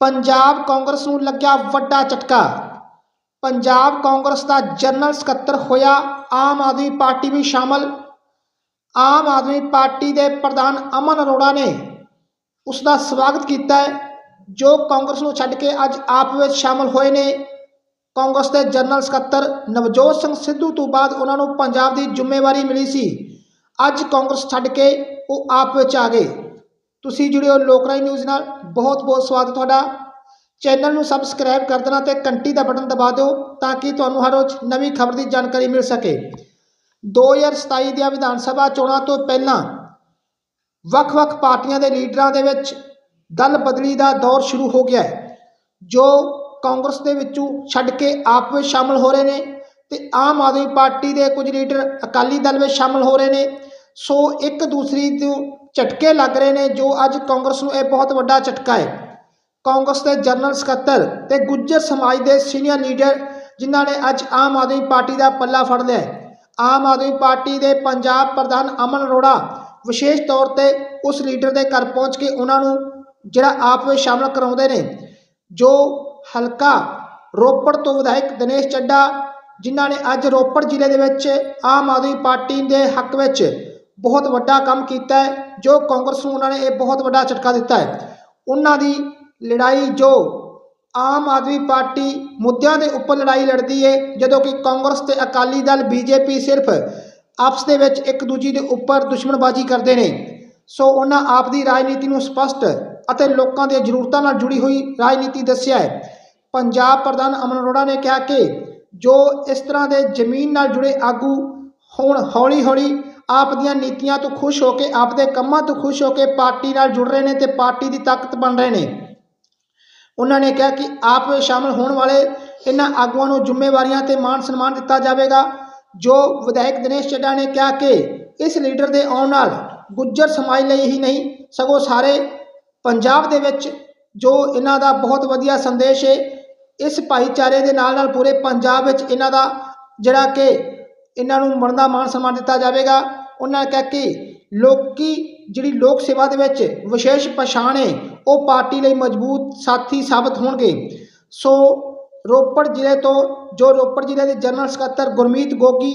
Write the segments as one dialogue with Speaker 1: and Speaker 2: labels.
Speaker 1: ਪੰਜਾਬ ਕਾਂਗਰਸ ਨੂੰ ਲੱਗਿਆ ਵੱਡਾ ਝਟਕਾ। ਪੰਜਾਬ ਕਾਂਗਰਸ ਦਾ ਜਨਰਲ ਸਕੱਤਰ ਹੋਇਆ ਆਮ ਆਦਮੀ ਪਾਰਟੀ ਵੀ ਸ਼ਾਮਲ। ਆਮ ਆਦਮੀ ਪਾਰਟੀ ਦੇ ਪ੍ਰਧਾਨ ਅਮਨ ਅਰੋੜਾ ਨੇ ਉਸ ਦਾ ਸਵਾਗਤ ਕੀਤਾ ਹੈ, ਜੋ ਕਾਂਗਰਸ ਨੂੰ ਛੱਡ ਕੇ ਅੱਜ ਆਪ ਵਿੱਚ ਸ਼ਾਮਲ ਹੋਏ ਨੇ। ਕਾਂਗਰਸ ਦੇ ਜਨਰਲ ਸਕੱਤਰ ਨਵਜੋਤ ਸਿੰਘ ਸਿੱਧੂ ਤੋਂ ਬਾਅਦ ਉਹਨਾਂ ਨੂੰ ਪੰਜਾਬ ਦੀ ਜ਼ਿੰਮੇਵਾਰੀ ਮਿਲੀ ਸੀ। ਅੱਜ ਕਾਂਗਰਸ ਛੱਡ ਕੇ ਉਹ ਆਪ ਵਿੱਚ ਆ ਗਏ। ਤੁਸੀਂ ਜੁੜੇ ਹੋ ਲੋਕਰਾਈ ਨਿਊਜ਼ ਨਾਲ। ਬਹੁਤ ਬਹੁਤ ਸਵਾਗਤ ਤੁਹਾਡਾ। ਚੈਨਲ ਨੂੰ ਸਬਸਕ੍ਰਾਈਬ ਕਰ ਦੇਣਾ ਤੇ ਘੰਟੀ ਦਾ ਬਟਨ ਦਬਾ ਦਿਓ ਤਾਂ ਕਿ ਤੁਹਾਨੂੰ ਹਰ ਰੋਜ਼ ਨਵੀਂ ਖਬਰ ਦੀ ਜਾਣਕਾਰੀ ਮਿਲ ਸਕੇ। 2027 ਦੀਆਂ ਵਿਧਾਨ ਸਭਾ ਚੋਣਾਂ ਤੋਂ ਪਹਿਲਾਂ ਵੱਖ-ਵੱਖ ਪਾਰਟੀਆਂ ਦੇ ਲੀਡਰਾਂ ਦੇ ਵਿੱਚ ਦਲ ਬਦਲੀ ਦਾ ਦੌਰ ਸ਼ੁਰੂ ਹੋ ਗਿਆ ਹੈ, ਜੋ ਕਾਂਗਰਸ ਦੇ ਵਿੱਚੋਂ ਛੱਡ ਕੇ ਆਪ ਵਿੱਚ ਸ਼ਾਮਲ ਹੋ ਰਹੇ ਨੇ ਤੇ ਆਮ ਆਦਮੀ ਪਾਰਟੀ ਦੇ ਕੁਝ ਲੀਡਰ ਅਕਾਲੀ ਦਲ ਵਿੱਚ ਸ਼ਾਮਲ ਹੋ ਰਹੇ ਨੇ। ਸੋ ਇੱਕ ਦੂਸਰੀ ਤੋਂ ਝਟਕੇ ਲੱਗ ਰਹੇ ਨੇ, ਜੋ ਅੱਜ ਕਾਂਗਰਸ ਨੂੰ ਇਹ ਬਹੁਤ ਵੱਡਾ ਝਟਕਾ ਹੈ। ਕਾਂਗਰਸ ਦੇ ਜਨਰਲ ਸਕੱਤਰ ਤੇ ਗੁੱਜਰ ਸਮਾਜ ਦੇ ਸੀਨੀਅਰ ਲੀਡਰ, ਜਿਨ੍ਹਾਂ ਨੇ ਅੱਜ ਆਮ ਆਦਮੀ ਪਾਰਟੀ ਦਾ ਪੱਲਾ ਫੜ ਲਿਆ ਆਮ ਆਦਮੀ ਪਾਰਟੀ ਦੇ ਪੰਜਾਬ ਪ੍ਰਧਾਨ ਅਮਨ ਅਰੋੜਾ ਵਿਸ਼ੇਸ਼ ਤੌਰ ਤੇ ਉਸ ਲੀਡਰ ਦੇ ਘਰ ਪਹੁੰਚ ਕੇ ਉਹਨਾਂ ਨੂੰ ਜਿਹੜਾ ਆਪ ਵਿੱਚ ਸ਼ਾਮਲ ਕਰਾਉਂਦੇ ਨੇ, ਜੋ ਹਲਕਾ ਰੋਪੜ ਤੋਂ ਵਿਧਾਇਕ ਦਿਨੇਸ਼ ਚੱਡਾ ਜਿਨ੍ਹਾਂ ਨੇ ਅੱਜ ਰੋਪੜ ਜ਼ਿਲ੍ਹੇ ਦੇ ਵਿੱਚ ਆਮ ਆਦਮੀ ਪਾਰਟੀ ਦੇ ਹੱਕ ਵਿੱਚ ਬਹੁਤ ਵੱਡਾ ਕੰਮ ਕੀਤਾ ਹੈ, ਜੋ ਕਾਂਗਰਸ ਨੂੰ ਉਹਨਾਂ ਨੇ ਇਹ ਬਹੁਤ ਵੱਡਾ ਝਟਕਾ ਦਿੱਤਾ ਹੈ। ਉਹਨਾਂ ਦੀ ਲੜਾਈ ਜੋ ਆਮ ਆਦਮੀ ਪਾਰਟੀ ਮੁੱਦਿਆਂ ਦੇ ਉੱਪਰ ਲੜਾਈ ਲੜਦੀ ਹੈ ਜਦੋਂ ਕਿ ਕਾਂਗਰਸ ਤੇ ਅਕਾਲੀ ਦਲ, ਬੀਜੇਪੀ ਸਿਰਫ ਆਪਸ ਦੇ ਵਿੱਚ ਇੱਕ ਦੂਜੀ ਦੇ ਉੱਪਰ ਦੁਸ਼ਮਣਬਾਜ਼ੀ ਕਰਦੇ ਨੇ। ਸੋ ਉਹਨਾਂ ਆਪ ਦੀ ਰਾਜਨੀਤੀ ਨੂੰ ਸਪਸ਼ਟ ਅਤੇ ਲੋਕਾਂ ਦੀਆਂ ਜ਼ਰੂਰਤਾਂ ਨਾਲ ਜੁੜੀ ਹੋਈ ਰਾਜਨੀਤੀ ਦੱਸਿਆ ਹੈ। ਪੰਜਾਬ ਪ੍ਰਧਾਨ ਅਮਨ ਅਰੋੜਾ ਨੇ ਕਿਹਾ ਕਿ ਜੋ ਇਸ ਤਰ੍ਹਾਂ ਦੇ ਜ਼ਮੀਨ ਨਾਲ ਜੁੜੇ ਆਗੂ ਹੁਣ ਹੌਲੀ ਹੌਲੀ ਆਪ ਦੀਆਂ ਨੀਤੀਆਂ ਤੋਂ ਖੁਸ਼ ਹੋ ਕੇ, ਆਪ ਦੇ ਕੰਮਾਂ ਤੋਂ ਖੁਸ਼ ਹੋ ਕੇ ਪਾਰਟੀ ਨਾਲ ਜੁੜ ਰਹੇ ਨੇ ਤੇ ਪਾਰਟੀ ਦੀ ਤਾਕਤ ਬਣ ਰਹੇ ਨੇ। ਉਹਨਾਂ ਨੇ ਕਿਹਾ ਕਿ ਆਪ ਵਿੱਚ ਸ਼ਾਮਲ ਹੋਣ ਵਾਲੇ ਇਹਨਾਂ ਆਗੂਆਂ ਨੂੰ ਜ਼ਿੰਮੇਵਾਰੀਆਂ ਤੇ ਮਾਣ ਸਨਮਾਨ ਦਿੱਤਾ ਜਾਵੇਗਾ। ਜੋ ਵਿਧਾਇਕ ਦਿਨੇਸ਼ ਚੱਡਾ ਨੇ ਕਿਹਾ ਕਿ ਇਸ ਲੀਡਰ ਦੇ ਆਉਣ ਨਾਲ ਗੁੱਜਰ ਸਮਾਜ ਲਈ ਹੀ ਨਹੀਂ, ਸਗੋਂ ਸਾਰੇ ਪੰਜਾਬ ਦੇ ਵਿੱਚ ਜੋ ਇਹਨਾਂ ਦਾ ਬਹੁਤ ਵਧੀਆ ਸੰਦੇਸ਼ ਹੈ ਇਸ ਭਾਈਚਾਰੇ ਦੇ ਨਾਲ ਨਾਲ ਪੂਰੇ ਪੰਜਾਬ ਵਿੱਚ ਇਹਨਾਂ ਦਾ ਜਿਹੜਾ ਕਿ ਇਹਨਾਂ ਨੂੰ ਬਣਦਾ ਮਾਣ ਸਨਮਾਨ ਦਿੱਤਾ ਜਾਵੇਗਾ। ਉਹਨਾਂ ਨੇ ਕਿਹਾ ਕਿ ਲੋਕੀ ਜਿਹੜੀ ਲੋਕ ਸੇਵਾ ਦੇ ਵਿੱਚ ਵਿਸ਼ੇਸ਼ ਪਛਾਣ ਹੈ, ਉਹ ਪਾਰਟੀ ਲਈ ਮਜ਼ਬੂਤ ਸਾਥੀ ਸਾਬਤ ਹੋਣਗੇ। ਸੋ ਰੋਪੜ ਜ਼ਿਲ੍ਹੇ ਤੋਂ ਜੋ ਰੋਪੜ ਜ਼ਿਲ੍ਹੇ ਦੇ ਜਨਰਲ ਸਕੱਤਰ ਗੁਰਮੀਤ ਗੋਗੀ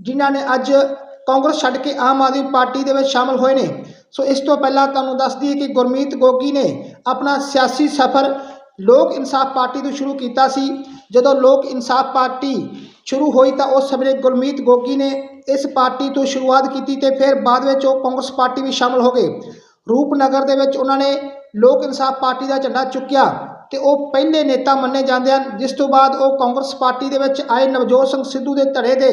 Speaker 1: ਜਿਨ੍ਹਾਂ ਨੇ ਅੱਜ ਕਾਂਗਰਸ ਛੱਡ ਕੇ ਆਮ ਆਦਮੀ ਪਾਰਟੀ ਦੇ ਵਿੱਚ ਸ਼ਾਮਲ ਹੋਏ ਨੇ, ਸੋ ਇਸ ਤੋਂ ਪਹਿਲਾਂ ਤੁਹਾਨੂੰ ਦੱਸ ਦਈਏ ਕਿ ਗੁਰਮੀਤ ਗੋਗੀ ਨੇ ਆਪਣਾ ਸਿਆਸੀ ਸਫ਼ਰ ਲੋਕ ਇਨਸਾਫ ਪਾਰਟੀ ਤੋਂ ਸ਼ੁਰੂ ਕੀਤਾ ਸੀ। ਜਦੋਂ ਲੋਕ ਇਨਸਾਫ ਪਾਰਟੀ ਸ਼ੁਰੂ ਹੋਈ ਤਾਂ ਉਸ ਸਮੇਂ ਗੁਰਮੀਤ ਗੋਗੀ ਨੇ ਇਸ ਪਾਰਟੀ ਤੋਂ ਸ਼ੁਰੂਆਤ ਕੀਤੀ ਤੇ ਫਿਰ ਬਾਅਦ ਵਿੱਚ ਉਹ ਕਾਂਗਰਸ ਪਾਰਟੀ ਵੀ ਸ਼ਾਮਲ ਹੋ ਗਏ। ਰੂਪਨਗਰ ਦੇ ਵਿੱਚ ਉਹਨਾਂ ਨੇ ਲੋਕ ਇਨਸਾਫ ਪਾਰਟੀ ਦਾ ਝੰਡਾ ਚੁੱਕਿਆ ਤੇ ਉਹ ਪਹਿਲੇ ਨੇਤਾ ਮੰਨੇ ਜਾਂਦੇ ਹਨ, ਜਿਸ ਤੋਂ ਬਾਅਦ ਉਹ ਕਾਂਗਰਸ ਪਾਰਟੀ ਦੇ ਵਿੱਚ ਆਏ। ਨਵਜੋਤ ਸਿੰਘ ਸਿੱਧੂ ਦੇ ਧੜੇ ਦੇ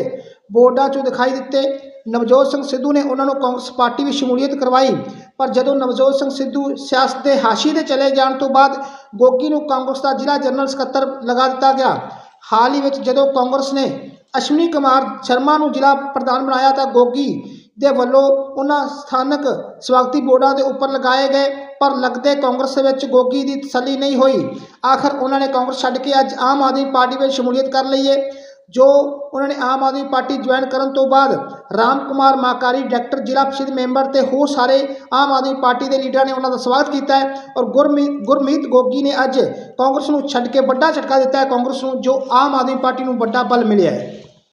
Speaker 1: ਬੋਰਡਾਂ 'ਚੋਂ ਦਿਖਾਈ ਦਿੱਤੇ। ਨਵਜੋਤ ਸਿੰਘ ਸਿੱਧੂ ਨੇ ਉਹਨਾਂ ਨੂੰ ਕਾਂਗਰਸ ਪਾਰਟੀ ਵਿੱਚ ਸ਼ਮੂਲੀਅਤ ਕਰਵਾਈ, ਪਰ ਜਦੋਂ ਨਵਜੋਤ ਸਿੰਘ ਸਿੱਧੂ ਸਿਆਸਤ ਦੇ ਹਾਸ਼ੀ ਦੇ ਚਲੇ ਜਾਣ ਤੋਂ ਬਾਅਦ ਗੋਗੀ ਨੂੰ ਕਾਂਗਰਸ ਦਾ ਜ਼ਿਲ੍ਹਾ ਜਨਰਲ ਸਕੱਤਰ ਲਗਾ ਦਿੱਤਾ ਗਿਆ। ਹਾਲ ਹੀ ਵਿੱਚ ਜਦੋਂ ਕਾਂਗਰਸ ਨੇ ਅਸ਼ਵਨੀ ਕੁਮਾਰ ਸ਼ਰਮਾ ਨੂੰ ਜ਼ਿਲ੍ਹਾ ਪ੍ਰਧਾਨ ਬਣਾਇਆ ਤਾਂ ਗੋਗੀ ਦੇ ਵੱਲੋਂ ਉਹਨਾਂ ਸਥਾਨਕ ਸਵਾਗਤੀ ਬੋਰਡਾਂ ਦੇ ਉੱਪਰ ਲਗਾਏ ਗਏ, ਪਰ ਲੱਗਦੇ ਕਾਂਗਰਸ ਵਿੱਚ ਗੋਗੀ ਦੀ ਤਸੱਲੀ ਨਹੀਂ ਹੋਈ। ਆਖਰ ਉਹਨਾਂ ਨੇ ਕਾਂਗਰਸ ਛੱਡ ਕੇ ਅੱਜ ਆਮ ਆਦਮੀ ਪਾਰਟੀ ਵਿੱਚ ਸ਼ਮੂਲੀਅਤ ਕਰ ਲਈ ਹੈ ਜੋ ਉਹਨਾਂ ਨੇ ਆਮ ਆਦਮੀ ਪਾਰਟੀ ਜੁਆਇਨ ਕਰਨ ਤੋਂ ਬਾਅਦ ਰਾਮ ਕੁਮਾਰ ਮਾਕਾਰੀ ਡਾਇਰੈਕਟਰ ਜ਼ਿਲ੍ਹਾ ਪ੍ਰੀਸ਼ਦ ਮੈਂਬਰ ਤੇ ਹੋਰ ਸਾਰੇ ਆਮ ਆਦਮੀ ਪਾਰਟੀ ਦੇ ਲੀਡਰਾਂ ਨੇ ਉਹਨਾਂ ਦਾ ਸਵਾਗਤ ਕੀਤਾ ਹੈ ਔਰ ਗੁਰਮੀਤ ਗੁਰਮੀਤ ਗੋਗੀ ਨੇ ਅੱਜ ਕਾਂਗਰਸ ਨੂੰ ਛੱਡ ਕੇ ਵੱਡਾ ਝਟਕਾ ਦਿੱਤਾ ਹੈ। ਕਾਂਗਰਸ ਨੂੰ ਜੋ ਆਮ ਆਦਮੀ ਪਾਰਟੀ ਨੂੰ ਵੱਡਾ ਬਲ ਮਿਲਿਆ ਹੈ।